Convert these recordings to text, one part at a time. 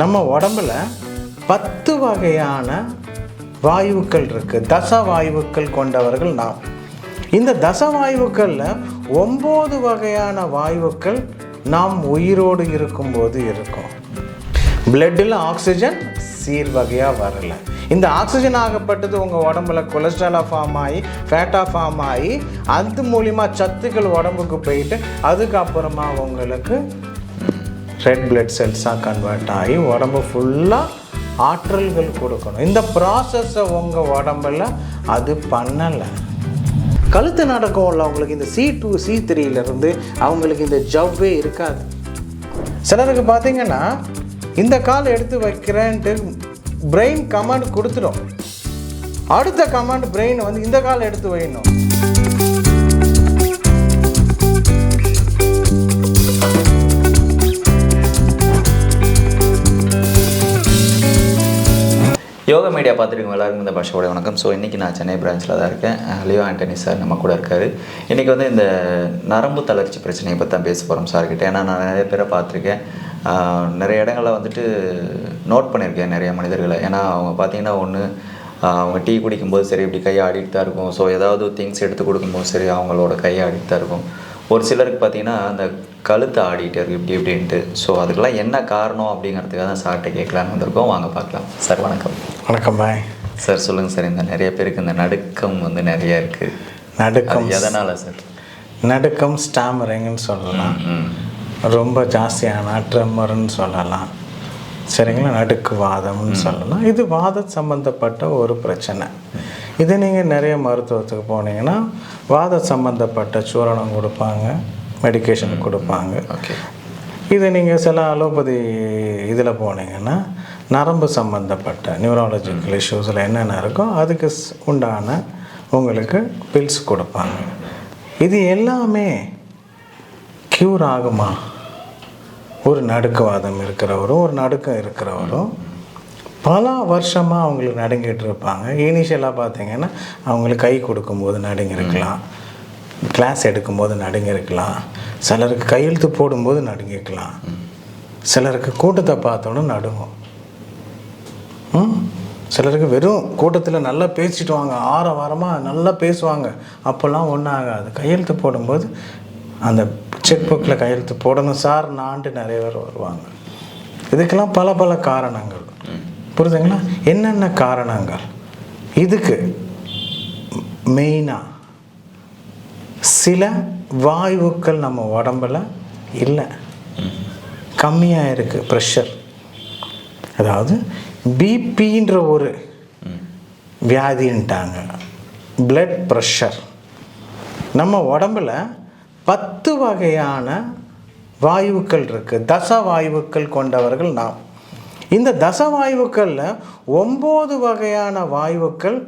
நம்ம உடம்புல பத்து வகையான வாயுக்கள் இருக்குது தச வாயுக்கள் கொண்டவர்கள் நாம். இந்த தச வாயுக்களில் ஒம்பது வகையான வாயுக்கள் நாம் உயிரோடு இருக்கும்போது இருக்கும். பிளட்டில் ஆக்சிஜன் சீர் வகையாக வரல. இந்த ஆக்சிஜன் ஆகப்பட்டது உங்கள் உடம்புல கொலஸ்ட்ராலாக ஃபார்ம் ஆகி ஃபேட்டாக ஃபார்ம் ஆகி அது மூலிமா சத்துக்கள் உடம்புக்கு போயிட்டு அதுக்கப்புறமா உங்களுக்கு ரெட் பிளட் செல்ஸாக கன்வெர்ட் ஆகி உடம்பு ஃபுல்லாக ஆற்றல்கள் கொடுக்கணும். இந்த ப்ராசஸை உங்கள் உடம்புல அது பண்ணலை. கழுத்து நடக்கம் அவங்களுக்கு இந்த சி டூ சி த்ரீலேருந்து அவங்களுக்கு இந்த ஜவ்வே இருக்காது. சிலருக்கு பார்த்தீங்கன்னா இந்த கால் எடுத்து வைக்கிறேன்ட்டு பிரெயின் கமாண்ட் கொடுத்துடும். அடுத்த கமாண்ட் பிரெயின் வந்து இந்த கால் எடுத்து வைக்கணும் யோகா மீடியா பார்த்துருக்கோம் எல்லாருக்கும் இந்த பாஷோட வணக்கம். ஸோ இன்றைக்கி நான் சென்னை பிரான்ச்சில் தான் இருக்கேன். லியோ ஆண்டனி சார் நம்ம கூட இருக்காரு. இன்றைக்கி வந்து இந்த நரம்பு தளர்ச்சி பிரச்சனையை பற்றி தான் பேச போகிறோம் சார்கிட்ட ஏன்னா நான் நிறைய பேரை பார்த்துருக்கேன். நிறைய இடங்களில் வந்துட்டு நோட் பண்ணியிருக்கேன் நிறைய மனிதர்களை. ஏன்னா அவங்க பார்த்தீங்கன்னா ஒன்று அவங்க டீ குடிக்கும்போது சரி இப்படி கை ஆடிட்டு தான் இருக்கும். ஸோ ஏதாவது திங்ஸ் எடுத்து கொடுக்கும்போது சரி அவங்களோட கை ஆடிட்டு தான் இருக்கும். ஒரு சிலருக்கு பார்த்தீங்கன்னா அந்த கழுத்து ஆடிட்டு இருக்கு இப்படி இப்படின்ட்டு. ஸோ அதுக்கெல்லாம் என்ன காரணம் அப்படிங்கிறதுக்காக தான் சார்கிட்ட கேட்கலான்னு வந்திருக்கோம். வாங்க பார்க்கலாம். சார் வணக்கம். வணக்கம் பாய் சார் சொல்லுங்கள் சார். இந்த நிறைய பேருக்கு இந்த நடுக்கம் வந்து நிறைய இருக்குது நடுக்கம் எதனால் சார்? நடுக்கம் ஸ்டாமரிங்னு சொல்லலாம். ரொம்ப ஜாஸ்தியான ட்ரெம்மர்னு சொல்லலாம். சரிங்களா? நடுக்கு வாதம்னு சொல்லலாம். இது வாத சம்மந்தப்பட்ட ஒரு பிரச்சனை. இது நீங்கள் நிறைய மருத்துவத்துக்கு போனீங்கன்னா வாத சம்மந்தப்பட்ட சூரணம் கொடுப்பாங்க மெடிகேஷன் கொடுப்பாங்க. ஓகே இது நீங்கள் சில அலோபதி இதில் போனீங்கன்னா நரம்பு சம்மந்தப்பட்ட நியூராலஜிக்கல் இஷ்யூஸில் என்னென்ன இருக்கோ அதுக்கு உண்டான உங்களுக்கு பில்ஸ் கொடுப்பாங்க. இது எல்லாமே க்யூர் ஆகுமா? ஒரு நடுக்குவாதம் இருக்கிறவரும் ஒரு நடுக்கம் இருக்கிறவரும் பல வருஷமாக அவங்களுக்கு நடுங்கிட்டு இருப்பாங்க இனிஷியலாக பார்த்தீங்கன்னா அவங்களுக்கு கை கொடுக்கும்போது நடுங்கிருக்கலாம் கிளாஸ் எடுக்கும்போது நடுங்கிருக்கலாம் சிலருக்கு கையெழுத்து போடும்போது நடுங்கிக்கலாம் சிலருக்கு கூட்டத்தை பார்த்தோன்னே நடுங்கும். சிலருக்கு வெறும் கூட்டத்தில் நல்லா பேசிட்டு வாங்க ஆற வாரமாக நல்லா பேசுவாங்க. அப்போல்லாம் ஒன்றும் ஆகாது. கையெழுத்து போடும்போது அந்த செக் புக்கில் கையெழுத்து போடணும். சார் நான்ட்டு நிறைய பேர் வருவாங்க. இதுக்கெல்லாம் பல பல காரணங்கள். புரிதுங்களா என்னென்ன காரணங்கள்? இதுக்கு மெயினாக சில வாயுக்கள் நம்ம உடம்புல இல்லை. கம்மியாக இருக்குது ப்ரெஷர் அதாவது பிபின்ற ஒரு வியாதின்ட்டாங்க. பிளட் ப்ரெஷர் நம்ம உடம்பில் பத்து வகையான வாயுக்கள் இருக்குது தச வாயுக்கள் கொண்டவர்கள் நாம். இந்த தச வாயுக்களில் ஒம்பது வகையான வாயுக்கள்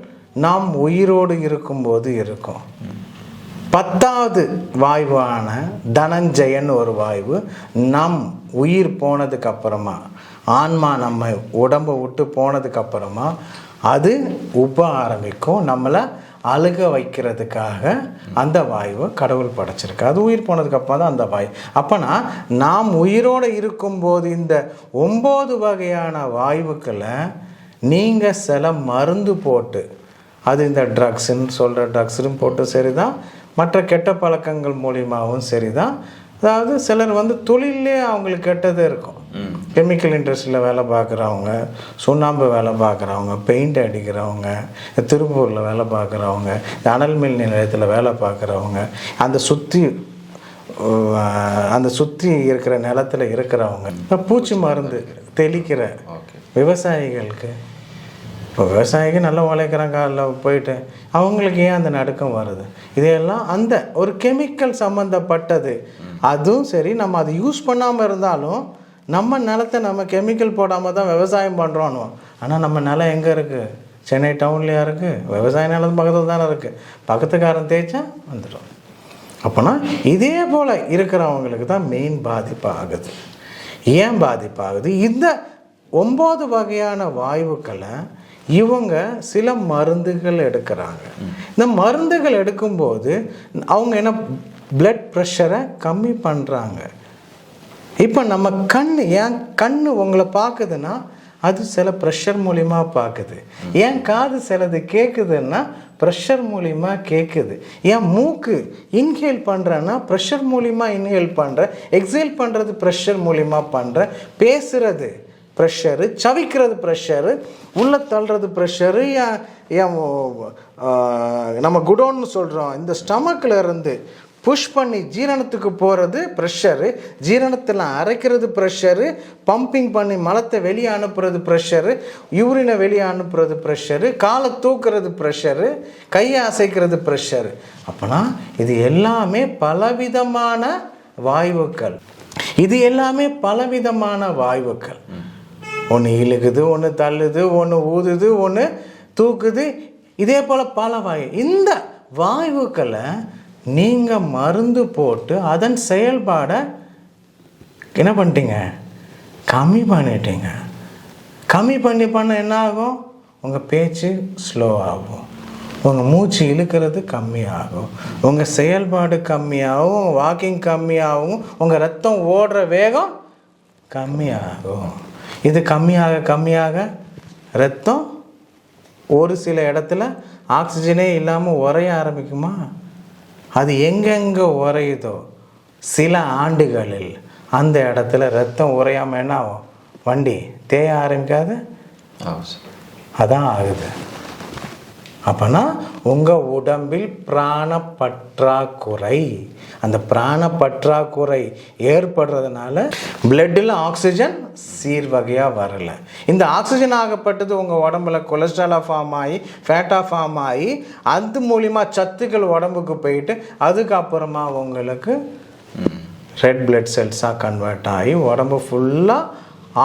நாம் உயிரோடு இருக்கும்போது இருக்கும். பத்தாவது வாயுவான தனஞ்சயன் ஒரு வாயு நம் உயிர் போனதுக்கு அப்புறமா ஆன்மா நம்ம உடம்பை விட்டு போனதுக்கு அப்புறமா அது உப்ப ஆரம்பிக்கும். நம்மளை அழுக வைக்கிறதுக்காக அந்த வாயுவை கடவுள் படைச்சிருக்கு அது உயிர் போனதுக்கப்புறம் தான் அந்த வாயு. அப்போனா நாம் உயிரோடு இருக்கும்போது இந்த ஒம்பது வகையான வாயுக்களை நீங்கள் சில மருந்து போட்டு அது இந்த ட்ரக்ஸுன்னு சொல்கிற ட்ரக்ஸுன்னு போட்டு சரி தான் மற்ற கெட்ட பழக்கங்கள் மூலியமாகவும் சரி தான் அதாவது சிலர் வந்து தொழிலே அவங்களுக்கு கெட்டது இருக்கும். கெமிக்கல் இண்டஸ்ட்ரியில் வேலை பார்க்குறவங்க சுண்ணாம்பு வேலை பார்க்குறவங்க பெயிண்ட் அடிக்கிறவங்க திருப்பூரில் வேலை பார்க்குறவங்க அனல் மில் நிலையத்தில் வேலை பார்க்குறவங்க அந்த சுற்றி அந்த சுற்றி இருக்கிற நிலத்துல இருக்கிறவங்க பூச்சி மருந்து தெளிக்கிற விவசாயிகளுக்கு இப்போ விவசாயிக்கு நல்லா உழைக்கிறாங்க காலைல போயிட்டு அவங்களுக்கு ஏன் அந்த நடுக்கம் வருது? இதையெல்லாம் அந்த ஒரு கெமிக்கல் சம்மந்தப்பட்டது அதுவும் சரி நம்ம அதை யூஸ் பண்ணாமல் இருந்தாலும் நம்ம நிலத்தை நம்ம கெமிக்கல் போடாமல் தான் விவசாயம் பண்ணுறோன்னு ஆனால் நம்ம நிலம் எங்கே இருக்குது சென்னை டவுன்லையா இருக்குது விவசாய நிலம் பக்கத்தில் தானே இருக்குது பக்கத்துக்காரன் தேய்ச்சா வந்துடும் அப்போனா இதே போல் இருக்கிறவங்களுக்கு தான் மெயின் பாதிப்பு ஆகுது ஏன் பாதிப்பு ஆகுது இந்த ஒம்பது வகையான வாயுக்களை இவங்க சில மருந்துகள் எடுக்கிறாங்க. இந்த மருந்துகள் எடுக்கும்போது அவங்க என்ன பிளட் ப்ரெஷரை கம்மி பண்ணுறாங்க இப்போ நம்ம கண் ஏன் கண் உங்களை பார்க்குதுன்னா அது சில ப்ரெஷர் மூலிமா பார்க்குது. ஏன் காது சிலது கேட்குதுன்னா ப்ரெஷர் மூலிமா கேட்குது ஏன் மூக்கு இன்ஹேல் பண்ணுறேன்னா ப்ரெஷர் மூலிமா இன்ஹேல் பண்ணுறேன் எக்ஸேல் பண்ணுறது ப்ரெஷர் மூலிமா பண்ணுறேன் பேசுகிறது ப்ரெஷரு சவிக்கிறது ப்ரெஷரு உள்ளே தள்ளுறது ப்ரெஷரு ஏன் ஏன் நம்ம குடோன்னு சொல்கிறோம் இந்த ஸ்டமக்கில் இருந்து புஷ் பண்ணி ஜீரணத்துக்கு போகிறது ப்ரெஷரு ஜீரணத்தில் அரைக்கிறது ப்ரெஷரு பம்பிங் பண்ணி மலத்தை வெளியே அனுப்புறது ப்ரெஷரு யூரினை வெளியே அனுப்புறது ப்ரெஷரு காலை தூக்குறது ப்ரெஷரு கையை அசைக்கிறது ப்ரெஷரு அப்போனா இது எல்லாமே பலவிதமான வாயுக்கள் இது எல்லாமே பலவிதமான வாயுக்கள் ஒன்று இழுக்குது ஒன்று தள்ளுது ஒன்று ஊதுது ஒன்று தூக்குது. இதே போல் பல வாயு இந்த வாயுக்களை நீங்கள் மருந்து போட்டு அதன் செயல்பாடை என்ன பண்ணிட்டீங்க? கம்மி பண்ணிட்டீங்க. கம்மி பண்ணி பண்ண என்ன ஆகும் உங்கள் பேச்சு ஸ்லோ ஆகும். உங்கள் மூச்சு இழுக்கிறது கம்மியாகும். உங்கள் செயல்பாடு கம்மியாகும். உங்கள் வாக்கிங் கம்மியாகும். உங்கள் ரத்தம் ஓடுற வேகம் கம்மியாகும். இது கம்மியாக கம்மியாக ரத்தம் ஒரு சில இடத்துல ஆக்சிஜனே இல்லாமல் உறைய ஆரம்பிக்குமா? அது எங்கெங்கே உறையுதோ சில ஆண்டுகளில் அந்த இடத்துல ரத்தம் உறையாமல் என்ன ஆகும்? வண்டி தேய ஆரம்பிக்காது? அதான் ஆகுது. அப்போனா உங்கள் உடம்பில் பிராண பற்றாக்குறை அந்த பிராண பற்றாக்குறை ஏற்படுறதுனால பிளட்டில் ஆக்சிஜன் சீர்வகையாக வரலை. இந்த ஆக்சிஜன் ஆகப்பட்டது உங்கள் உடம்புல கொலஸ்ட்ராலாக ஃபார்ம் ஆகி ஃபேட்டாக ஃபார்ம் ஆகி அது மூலிமா சத்துக்கள் உடம்புக்கு போயிட்டு அதுக்கப்புறமா உங்களுக்கு ரெட் பிளட் செல்ஸாக கன்வெர்ட் ஆகி உடம்பு ஃபுல்லாக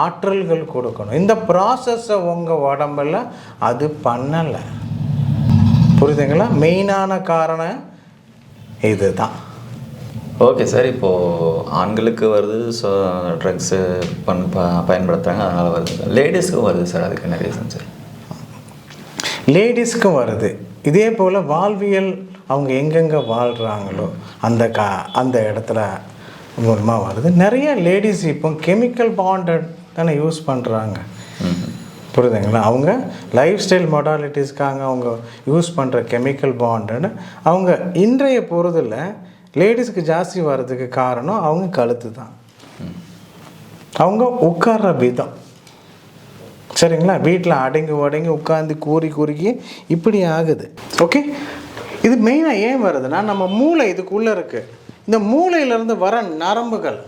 ஆற்றல்கள் கொடுக்கணும். இந்த ப்ராசஸை உங்கள் உடம்புல அது பண்ணலை. புரியுதுங்களா? மெயினான காரணம் இதுதான். ஓகே சார் இப்போது ஆண்களுக்கு வருது ஸோ ட்ரக்ஸு பண் ப பயன்படுத்துகிறாங்க அதனால் வருது. லேடிஸ்க்கும் வருது சார் அதுக்கு என்ன ரீசன் சார்? லேடிஸ்க்கும் வருது. இதே போல் வாழ்வியல் அவங்க எங்கெங்கே வாழ்கிறாங்களோ அந்த கா அந்த இடத்துல மூலமாக வருது. நிறைய லேடிஸ் இப்போ கெமிக்கல் பாண்டட் தானே யூஸ் பண்ணுறாங்க புரியுதுங்களா? அவங்க லைஃப் ஸ்டைல் மொடாலிட்டிஸ்க்காக அவங்க யூஸ் பண்ணுற கெமிக்கல் பாண்டுன்னு அவங்க இன்றைய பொறுதில் லேடிஸ்க்கு ஜாஸ்தி வர்றதுக்கு காரணம் அவங்க கழுத்து தான். அவங்க உட்கார்ற விதம். சரிங்களா? வீட்டில் அடங்கி உடங்கி உட்காந்து கூறி குறுக்கி இப்படி ஆகுது. ஓகே இது மெயினாக ஏன் வருதுன்னா நம்ம மூளை இதுக்குள்ளே இருக்குது இந்த மூளையிலேருந்து வர நரம்புகள்.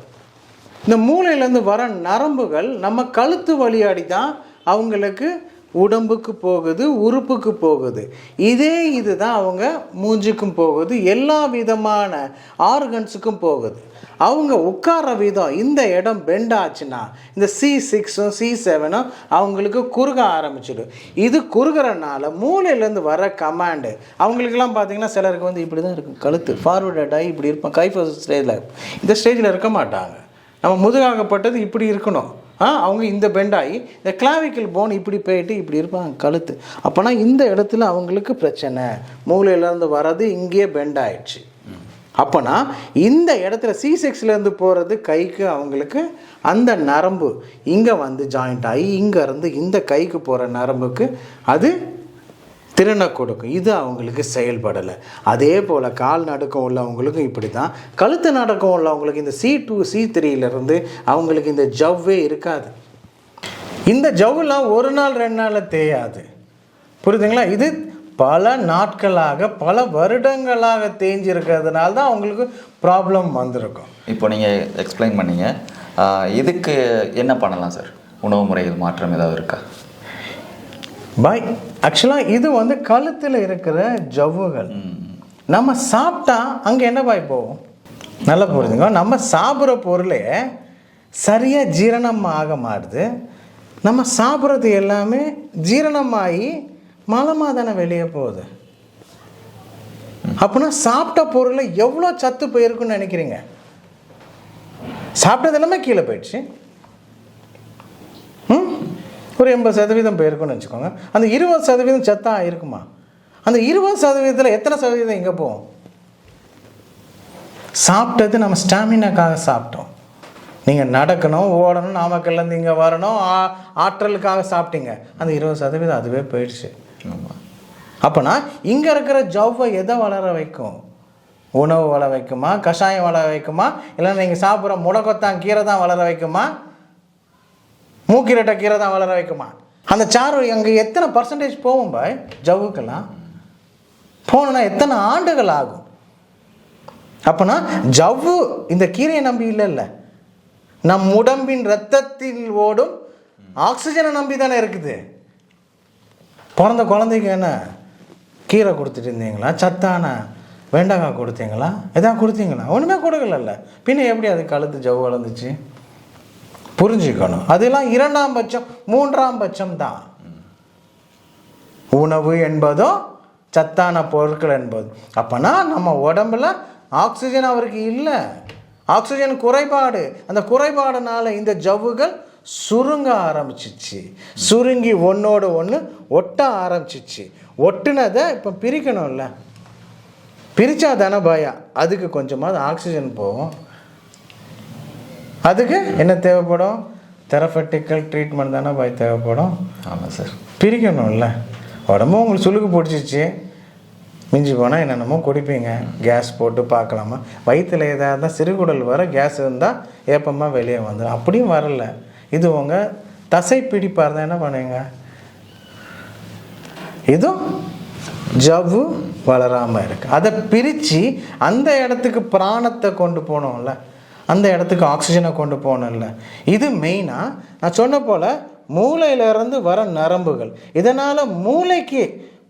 இந்த மூளையிலேருந்து வர நரம்புகள் நம்ம கழுத்து வழியாடி தான் அவங்களுக்கு உடம்புக்கு போகுது உறுப்புக்கு போகுது. இதே இதுதான் அவங்க மூஞ்சுக்கும் போகுது எல்லா விதமான ஆர்கன்ஸுக்கும் போகுது. அவங்க உட்கார விதம் இந்த இடம் பெண்ட் ஆச்சுன்னா இந்த சி சிக்ஸும் சி செவனும் அவங்களுக்கு குறுக ஆரம்பிச்சிடும். இது குறுகிறனால மூளையிலேருந்து வர கமாண்டு அவங்களுக்கெல்லாம் பார்த்தீங்கன்னா சிலருக்கு வந்து இப்படி தான் இருக்கும் கழுத்து ஃபார்வர்ட் ஆகி இப்படி இருப்பான் கைஃப ஸ்டேஜில் இந்த ஸ்டேஜில் இருக்க மாட்டாங்க. நம்ம முதுகாகப்பட்டது இப்படி இருக்கணும். அவங்க இந்த பெண்டாகி இந்த கிளாவிக்கல் போன் இப்படி போயிட்டு இப்படி இருப்பாங்க கழுத்து. அப்போனா இந்த இடத்துல அவங்களுக்கு பிரச்சனை. மூளையிலேருந்து வர்றது இங்கேயே பெண்ட் ஆயிடுச்சு. அப்போனா இந்த இடத்துல சி செக்ஸ்லேருந்து போகிறது கைக்கு அவங்களுக்கு அந்த நரம்பு இங்கே வந்து ஜாயிண்ட் ஆகி இங்கேருந்து இந்த கைக்கு போகிற நரம்புக்கு அது திறனை கொடுக்கும் இது அவங்களுக்கு செயல்படலை. அதே போல் கால் நடுக்கம் உள்ளவங்களுக்கும் இப்படி தான் கழுத்து நடுக்கம் உள்ளவங்களுக்கு இந்த சி டூ சி த்ரீலேருந்து அவங்களுக்கு இந்த ஜவ்வே இருக்காது. இந்த ஜவ்லாம் ஒரு நாள் ரெண்டு நாளில் தேயாது. புரியுதுங்களா? இது பல நாட்களாக பல வருடங்களாக தேஞ்சிருக்கிறதுனால தான் அவங்களுக்கு ப்ராப்ளம் வந்திருக்கும். இப்போ நீங்கள் எக்ஸ்பிளைன் பண்ணீங்க. இதுக்கு என்ன பண்ணலாம் சார் உணவு முறையில் மாற்றம் ஏதாவது இருக்கா? பாய் ஆக்சுவலாக இது வந்து கழுத்தில் இருக்கிற ஜவ்வுகள். நம்ம சாப்பிட்டா அங்கே என்ன பாய் போகும் நல்லா புரிஞ்சுங்க நம்ம சாப்பிட்ற பொருளே சரியாக ஜீரணம் ஆக மாறுது. நம்ம சாப்பிட்றது எல்லாமே ஜீரணமாகி மலமாக தானே வெளியே போகுது. அப்படின்னா சாப்பிட்ட பொருளை எவ்வளோ சத்து போயிருக்குன்னு நினைக்கிறீங்க? சாப்பிட்டது எல்லாமே கீழே போயிடுச்சு. ம்? ஒரு எண்பது சதவீதம் போயிருக்குன்னு வச்சுக்கோங்க. அந்த இருபது சதவீதம் சத்தா இருக்குமா? அந்த இருபது சதவீதத்தில் எத்தனை சதவீதம் எங்கே போகும்? சாப்பிட்டது நம்ம ஸ்டாமினாக்காக சாப்பிட்டோம். நீங்கள் நடக்கணும் ஓடணும் நாமக்கல்லேருந்து இங்கே வரணும் ஆ- ஆற்றலுக்காக சாப்பிட்டீங்க. அந்த இருபது சதவீதம் அதுவே போயிடுச்சு. அப்போனா இங்கே இருக்கிற ஜவ்வை எதை வளர வைக்கும்? உணவு வளர வைக்குமா? கஷாயம் வளர வைக்குமா? இல்லை நீங்கள் சாப்பிட்ற முடக்கத்தான் கீரை தான் வளர வைக்குமா? மூக்கிரட்டை கீரை தான் வளர வைக்குமா? அந்த சாறு அங்கே எத்தனை பர்சன்டேஜ் போகும் பாய்? ஜவ்வுக்கெல்லாம். போகணுன்னா எத்தனை ஆண்டுகள் ஆகும்? அப்போனா ஜவ்வு இந்த கீரையை நம்பி இல்லைல்ல நம் உடம்பின் ரத்தத்தில் ஓடும் ஆக்சிஜனை நம்பி தானே இருக்குது. பிறந்த குழந்தைக்கு என்ன? கீரை கொடுத்துட்டு இருந்தீங்களா? சத்தான வெண்டைக்காய் கொடுத்தீங்களா? எதாவது கொடுத்தீங்களா? ஒன்றுமே கொடுக்கலல்ல பின்ன எப்படி அது கழுத்து ஜவ்வு வளர்ந்துச்சு? புரிஞ்சுக்கணும். அதெல்லாம் இரண்டாம் பட்சம் மூன்றாம் பட்சம் தான். உணவு என்பதோ சத்தான பொருட்கள் என்பது அப்போனா நம்ம உடம்புல ஆக்சிஜன் அவருக்கு இல்லை. ஆக்சிஜன் குறைபாடு. அந்த குறைபாடுனால இந்த ஜவ்வுகள் சுருங்க ஆரம்பிச்சிச்சு. சுருங்கி ஒன்றோட ஒன்று ஒட்ட ஆரம்பிச்சிச்சு. ஒட்டுனதை இப்போ பிரிக்கணும்ல. பிரித்தா தானே பயா அதுக்கு கொஞ்சமாவது ஆக்சிஜன் போகும். அதுக்கு என்ன தேவைப்படும்? தெரபட்டிக்கல் ட்ரீட்மெண்ட் தானே பாய் தேவைப்படும். ஆமாம் சார் பிரிக்கணும்ல. உடம்பு உங்களுக்கு சுளுக்கு பிடிச்சிச்சு மிஞ்சி போனால் என்னென்னமோ குடிப்பீங்க. கேஸ் போட்டு பார்க்கலாமா? வயிற்றில் ஏதாவது இருந்தால் சிறுகுடல் வர கேஸ் இருந்தால் ஏப்பமாக வெளியே வந்துடும் அப்படியும் வரல. இது உங்கள் தசை பிடிப்பாக இருந்தால் என்ன பண்ணுவீங்க? இதுவும் ஜவ்வு வளராமல் இருக்கு. அதை பிரித்து அந்த இடத்துக்கு பிராணத்தை கொண்டு போகணும்ல. அந்த இடத்துக்கு ஆக்சிஜனை கொண்டு போகணும்ல. இது மெயினாக நான் சொன்ன போல் மூளையிலேருந்து வர நரம்புகள். இதனால் மூளைக்கு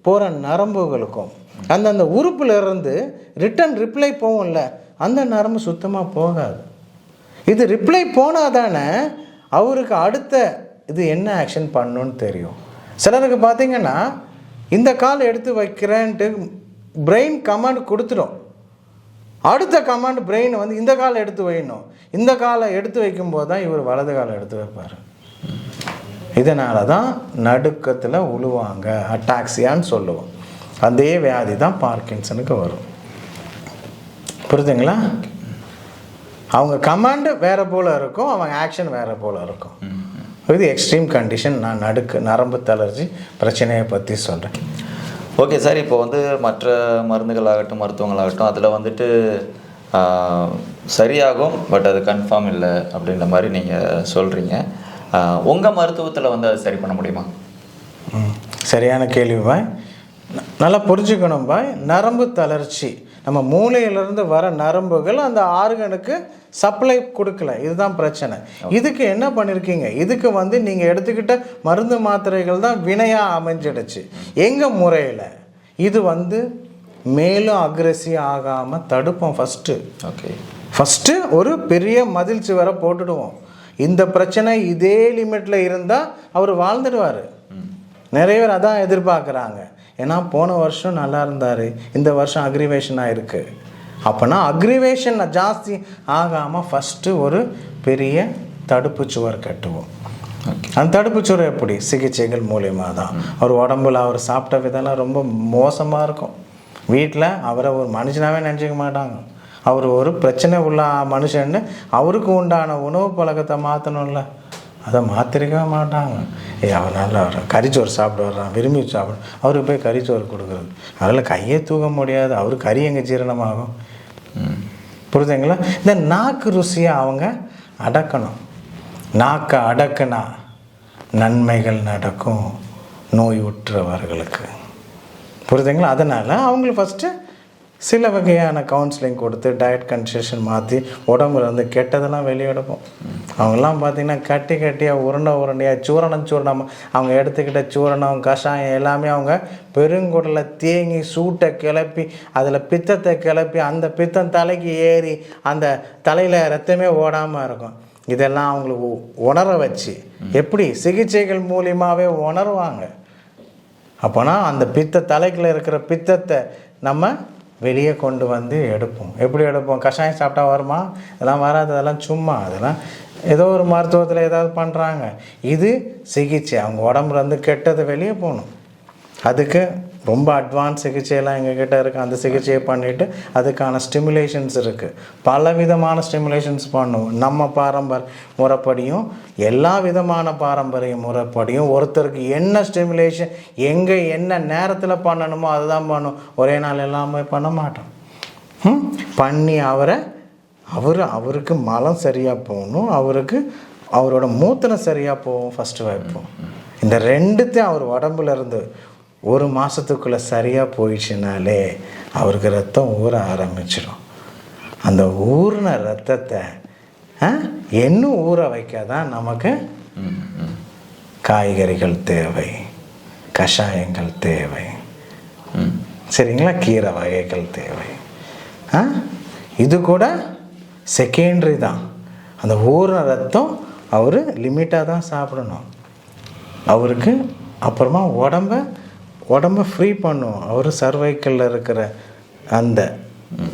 போகிற நரம்புகளுக்கும் அந்தந்த உறுப்புலேருந்து ரிட்டன் ரிப்ளை போகும்ல அந்த நரம்பு சுத்தமாக போகாது. இது ரிப்ளை போனால் தானே அவருக்கு அடுத்த இது என்ன ஆக்ஷன் பண்ணணும்னு தெரியும். சிலருக்கு பார்த்தீங்கன்னா இந்த கால் எடுத்து வைக்கிறேன்ட்டு பிரெயின் கமாண்ட் கொடுத்துடும். அடுத்த கமாண்ட் பிரெயின் வந்து இந்த காலை எடுத்து வைக்கணும் இந்த காலை எடுத்து வைக்கும்போது தான் இவர் வலது காலை எடுத்து வைப்பார். இதனால தான் நடுக்கத்தில் உழுவாங்க. அட்டாக்ஸியான்னு சொல்லுவோம். அதே வியாதி தான் பார்க்கின்சனுக்கு வரும். புரிதுங்களா அவங்க கமாண்டு வேற போல இருக்கும் அவங்க ஆக்ஷன் வேற போல இருக்கும். இது எக்ஸ்ட்ரீம் கண்டிஷன் நான் நடுக்கு நரம்பு தளர்ச்சி பிரச்சனையை பற்றி சொல்கிறேன் ஓகே சார் இப்போ வந்து மற்ற மருந்துகளாகட்டும் மருத்துவங்களாகட்டும் அதில் வந்துட்டு சரியாகும் பட் அது கன்ஃபார்ம் இல்லை அப்படின்ற மாதிரி நீங்கள் சொல்கிறீங்க உங்கள் மருத்துவத்தில் வந்து அது சரி பண்ண முடியுமா? ம், சரியான கேள்வி பாய். நல்லா புரிஞ்சுக்கணும் பாய். நரம்பு தளர்ச்சி. நம்ம மூளையிலிருந்து வர நரம்புகள் அந்த ஆர்கனுக்கு சப்ளை கொடுக்கல. இதுதான் பிரச்சனை. இதுக்கு என்ன பண்ணியிருக்கீங்க இதுக்கு வந்து நீங்கள் எடுத்துக்கிட்ட மருந்து மாத்திரைகள் தான் வினையாக அமைஞ்சிடுச்சு. எங்கள் முறையில் இது வந்து மேலும் அக்ரெசிவ் ஆகாமல் தடுப்போம் ஃபஸ்ட்டு ஓகே. ஃபஸ்ட்டு ஒரு பெரிய மதில் சுவரை போட்டுடுவோம். இந்த பிரச்சனை இதே லிமிட்டில் இருந்தால் அவர் வாழ்ந்துடுவார். நிறைய பேர் அதான் எதிர்பார்க்குறாங்க. ஏன்னா போன வருஷம் நல்லா இருந்தார். இந்த வருஷம் அக்ரிவேஷன் ஆயிருக்கு. அப்போனா அக்ரிவேஷன் ஜாஸ்தி ஆகாமல் ஃபஸ்ட்டு ஒரு பெரிய தடுப்பு சுவர் கட்டுவோம். அந்த தடுப்பு சுவர் எப்படி? சிகிச்சைகள் மூலியமாக தான். அவர் உடம்புல அவர் சாப்பிட்ட விதம்லாம் ரொம்ப மோசமாக இருக்கும். வீட்டில் அவரை ஒரு மனுஷனாகவே நினச்சிக்க மாட்டாங்க. அவர் ஒரு பிரச்சனை உள்ள மனுஷன்னு அவருக்கு உண்டான உணவு பழக்கத்தை மாற்றணும்ல அதை மாற்றிருக்கவே மாட்டாங்க. ஏ அவர் நல்லா வர்றான் கறிச்சோறு சாப்பிட வர்றான் விரும்பி சாப்பிட அவருக்கு போய் கறிச்சோறு கொடுக்குறது. அதில் கையே தூக்க முடியாது. அவர் கறி எங்கே ஜீரணமாகும்? புரியுதுங்களா இந்த நாக்கு ருசியை அவங்க அடக்கணும். நாக்கை அடக்குனா நன்மைகள் நடக்கும் நோய் உற்றவர்களுக்கு புரியுதுங்களா அதனால் அவங்களுக்கு ஃபஸ்ட்டு சில வகையான கவுன்சிலிங் கொடுத்து டயட் கன்செஷன் மாற்றி உடம்புல இருந்து கெட்டதெல்லாம் வெளியே அவங்கெல்லாம் பார்த்தீங்கன்னா கட்டி கட்டியாக உருண்டை உருண்டையாக சூரணம் சூரணம் அவங்க எடுத்துக்கிட்ட சூரணம் கஷாயம் எல்லாமே அவங்க பெருங்குடலில் தேங்கி சூட்டை கிளப்பி அதில் பித்தத்தை கிளப்பி அந்த பித்தம் தலைக்கு ஏறி அந்த தலையில் ரத்தமே ஓடாமல் இருக்கும். இதெல்லாம் அவங்களுக்கு உ- உணர வச்சு எப்படி? சிகிச்சைகள் மூலியமாகவே உணருவாங்க. அப்போனா அந்த பித்த தலைக்குள்ள இருக்கிற பித்தத்தை நம்ம வெளியே கொண்டு வந்து எடுப்போம். எப்படி எடுப்போம்? கஷாயம் சாப்பிட்டா வருமா? இதெல்லாம் வராது. அதெல்லாம் சும்மா. அதெல்லாம் ஏதோ ஒரு மருத்துவத்தில் ஏதாவது பண்ணுறாங்க இது சிகிச்சை. அவங்க உடம்புலேருந்து கெட்டது வெளியே போகணும். அதுக்கு ரொம்ப அட்வான்ஸ் சிகிச்சையெல்லாம் எங்ககிட்ட இருக்குது அந்த சிகிச்சையை பண்ணிவிட்டு அதுக்கான ஸ்டிமுலேஷன்ஸ் இருக்குது பல விதமான ஸ்டிமுலேஷன்ஸ் பண்ணுவோம். நம்ம பாரம்பரிய முறைப்படியும் எல்லா விதமான பாரம்பரிய முறைப்படியும் ஒருத்தருக்கு என்ன ஸ்டிமுலேஷன் எங்கே என்ன நேரத்தில் பண்ணணுமோ அதுதான் பண்ணும். ஒரே நாள் எல்லாமே பண்ண மாட்டோம். ம்? பண்ணி அவரை அவர் அவருக்கு மலம் சரியாக போகணும். அவருக்கு அவரோட மூத்திரம் சரியாக போகும் ஃபஸ்ட்டு வைப்போம். இந்த ரெண்டுத்தையும் அவர் உடம்புல இருந்து ஒரு மாதத்துக்குள்ளே சரியாக போயிடுச்சுனாலே அவருக்கு ரத்தம் ஊற ஆரம்பிச்சிடும். அந்த ஊறின ரத்தத்தை இன்னும் ஊற வைக்க தான் நமக்கு காய்கறிகள் தேவை கஷாயங்கள் தேவை. சரிங்களா? கீரை வகைகள் தேவை. ஆ இது கூட செகண்டரி தான். அந்த ஊறின ரத்தம் அவர் லிமிட்டாக தான் சாப்பிடணும். அவருக்கு அப்புறமா உடம்ப உடம்ப ஃப்ரீ பண்ணும். அவர் சர்வைக்கலில் இருக்கிற அந்த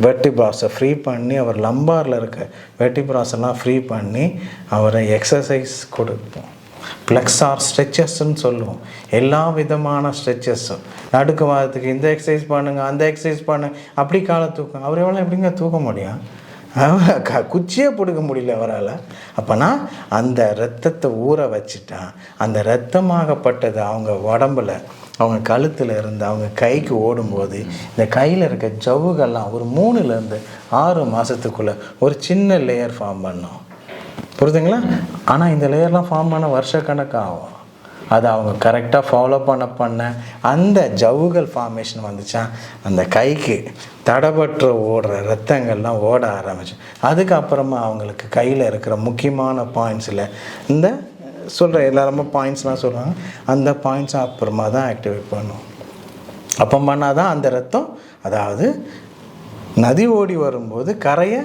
வெர்டிபிராஸை ஃப்ரீ பண்ணி அவர் லம்பாரில் இருக்க வெட்டி எல்லாம் ஃப்ரீ பண்ணி அவரை எக்ஸசைஸ் கொடுப்போம். ஆர் ஸ்ட்ரெச்சஸ்ன்னு சொல்லுவோம். எல்லா விதமான ஸ்ட்ரெச்சஸும் நடுக்கு வாரத்துக்கு இந்த எக்ஸசைஸ் பண்ணுங்கள் அந்த எக்ஸசைஸ் பண்ணுங்க. அப்படி காலை தூக்கம். அவர் எவ்வளோ எப்படிங்க தூக்க முடியும்? க குச்சியே பிடுக்க முடியல அவரால். அப்போனா அந்த ரத்தத்தை ஊற வச்சுட்டா அந்த ரத்தமாகப்பட்டது அவங்க உடம்புல அவங்க கழுத்தில் இருந்து அவங்க கைக்கு ஓடும்போது இந்த கையில் இருக்க ஜவ்வுகள்லாம் ஒரு மூணுலேருந்து ஆறு மாதத்துக்குள்ளே ஒரு சின்ன லேயர் ஃபார்ம் பண்ணும். புரிதுங்களா ஆனால் இந்த லேயர்லாம் ஃபார்ம் பண்ண வருஷக்கணக்காகும். அதை அவங்க கரெக்டாக ஃபாலோ பண்ண பண்ண அந்த ஜவ்வுகள் ஃபார்மேஷன் வந்துச்சா? அந்த கைக்கு தடபற்ற ஓடுற ரத்தங்கள்லாம் ஓட ஆரம்பிச்சு. அதுக்கப்புறமா அவங்களுக்கு கையில் இருக்கிற முக்கியமான பாயிண்ட்ஸில் இந்த சொல்கிற எல்லாருமே பாயிண்ட்ஸ்லாம் சொல்கிறாங்க அந்த பாயிண்ட்ஸ் அப்புறமா தான் ஆக்டிவேட் பண்ணும். அப்போ பண்ணால் தான் அந்த ரத்தம் அதாவது நதி ஓடி வரும்போது கரையை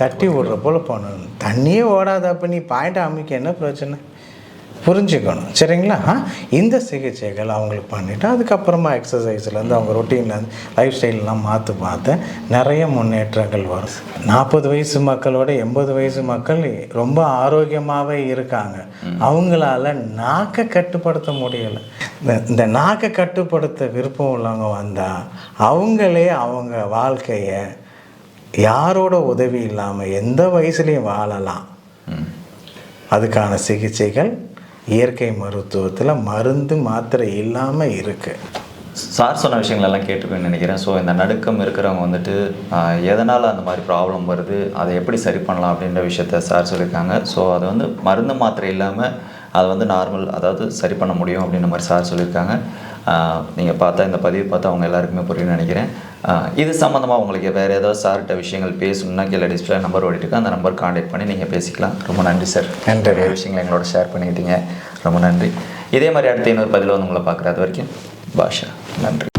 தட்டி விடுற போல் பண்ணணும். தண்ணியே ஓடாத அப்போ நீ பாயிண்ட் அமைக்க என்ன பிரச்சனை? புரிஞ்சுக்கணும். சரிங்களா? இந்த சிகிச்சைகள் அவங்களுக்கு பண்ணிவிட்டு அதுக்கப்புறமா எக்ஸசைஸ்லேருந்து அவங்க ரொட்டீன்லேருந்து லைஃப் ஸ்டைல்லாம் மாற்று பார்த்து நிறைய முன்னேற்றங்கள் வரும். நாற்பது வயசு மக்களோட எண்பது வயசு மக்கள் ரொம்ப ஆரோக்கியமாகவே இருக்காங்க. அவங்களால நாக்கை கட்டுப்படுத்த முடியலை. இந்த- இந்த நாக்கை கட்டுப்படுத்த விருப்பம் உள்ளவங்க வந்தால் அவங்களே அவங்க வாழ்க்கையை யாரோட உதவி இல்லாமல் எந்த வயசுலையும் வாழலாம். அதுக்கான சிகிச்சைகள் இயற்கை மருத்துவத்தில் மருந்து மாத்திரை இல்லாமல் இருக்குது சார் சொன்ன விஷயங்களெல்லாம் கேட்டுக்கணும்னு நினைக்கிறேன். ஸோ இந்த நடுக்கம் இருக்கிறவங்க வந்துட்டு எதனால் அந்த மாதிரி ப்ராப்ளம் வருது அதை எப்படி சரி பண்ணலாம் அப்படின்ற விஷயத்த சார் சொல்லியிருக்காங்க. ஸோ அது வந்து மருந்து மாத்திரை இல்லாமல் அதை வந்து நார்மல் அதாவது சரி பண்ண முடியும் அப்படின்ற மாதிரி சார் சொல்லியிருக்காங்க. நீங்கள் பார்த்தா இந்த பதிவு பார்த்தா அவங்க எல்லாருக்குமே புரியும்னு நினைக்கிறேன். இது சம்மந்தமாக உங்களுக்கு வேறு ஏதாவது சார்கிட்ட விஷயங்கள் பேசணும்னா கீழே டிஸ்பிளே நம்பர் ஓடிட்டு இருக்கு அந்த நம்பர் காண்டாக்ட் பண்ணி நீங்கள் பேசிக்கலாம். ரொம்ப நன்றி சார் நன்றி. நிறைய விஷயங்களை எங்களோட ஷேர் பண்ணிக்கிட்டீங்க. ரொம்ப நன்றி. இதே மாதிரி அடுத்த இன்னொரு பதிவில் வந்து உங்களை பார்க்குறது வரைக்கும் பாஷா. நன்றி.